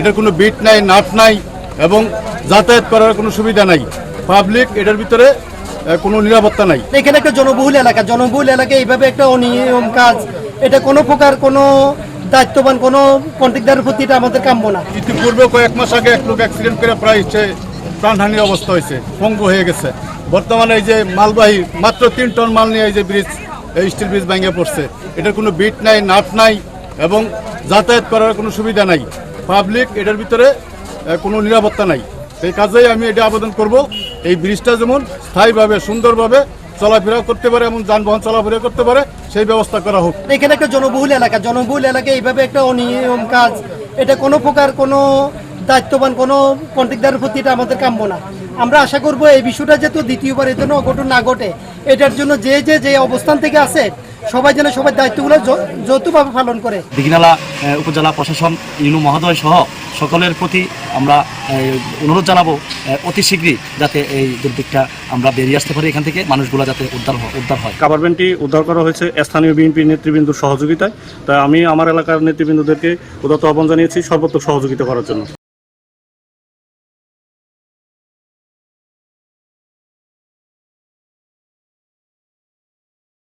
এটার কোনো বিট নাই নাট নাই এবং যাতায়াত করার কোনো সুবিধা নাই। পাবলিক এটার ভিতরে কোনো নিরাপত্তা নাই। এখানে একটা জনবহুল এলাকা জনবহুল এলাকায় এইভাবে একটা অনিয়ম কাজ এটা কোনো প্রকার কোনো দায়িত্ববান কোনো কন্ট্রাক্টারের প্রতি এটা আমাদের কাম্য না। ইতিপূর্বে কয়েক মাস আগে এক লোক অ্যাক্সিডেন্ট করে প্রায় সে প্রাণহানির অবস্থা হয়েছে পঙ্গু হয়ে গেছে। বর্তমানে এই যে মালবাহী মাত্র তিন টন মাল নিয়ে এই যে ব্রিজ এই স্টিল ব্রিজ ভেঙে পড়ছে। এটার কোনো বিট নাই নাট নাই এবং যাতায়াত করার কোনো সুবিধা নাই। পাবলিক এটার ভিতরে কোনো নিরাপত্তা নাই। সেই কাজেই আমি এটা আবেদন করব। এই ব্রিজটা যেমন স্থায়ীভাবে, সুন্দরভাবে চলাফেরা করতে পারে এবং যানবাহন চলাফেরা করতে পারে, সেই ব্যবস্থা করা হোক। এখানে একটা জনবহুল এলাকা, জনবহুল এলাকায় এইভাবে একটা অনিয়ম কাজ, এটা কোনো প্রকার কোনো দায়িত্ববান, কোনো কন্ট্রাক্টারের প্রতি এটা আমাদের কাম্য না। আমরা আশা করব এই বিষয়টা যেহেতু দ্বিতীয়বার এর জন্য অঘটন না ঘটে, এটার জন্য যে যে যে অবস্থান থেকে আছে সবাই যেন সবার দায়িত্বগুলো যৌ- যৌথভাবে পালন করে। দিঘিনালা উপজেলা প্রশাসন ইউনু মহোদয় সহ সকলের প্রতি আমরা অনুরোধ জানাব অতি শীঘ্রই যাতে এই দুর্দিকটা আমরা বেরিয়ে আসতে পারি এখান থেকে মানুষগুলো যাতে উদ্ধার হয় উদ্ধার হয়। কাভারভ্যানটি উদ্ধার করা হয়েছে স্থানীয় বিএনপি নেতৃবৃন্দুর সহযোগিতায়। তাই আমি আমার এলাকার নেতৃবৃন্দদেরকে উদাত্ত আহ্বান জানিয়েছি সর্বোচ্চ সহযোগিতা করার জন্য।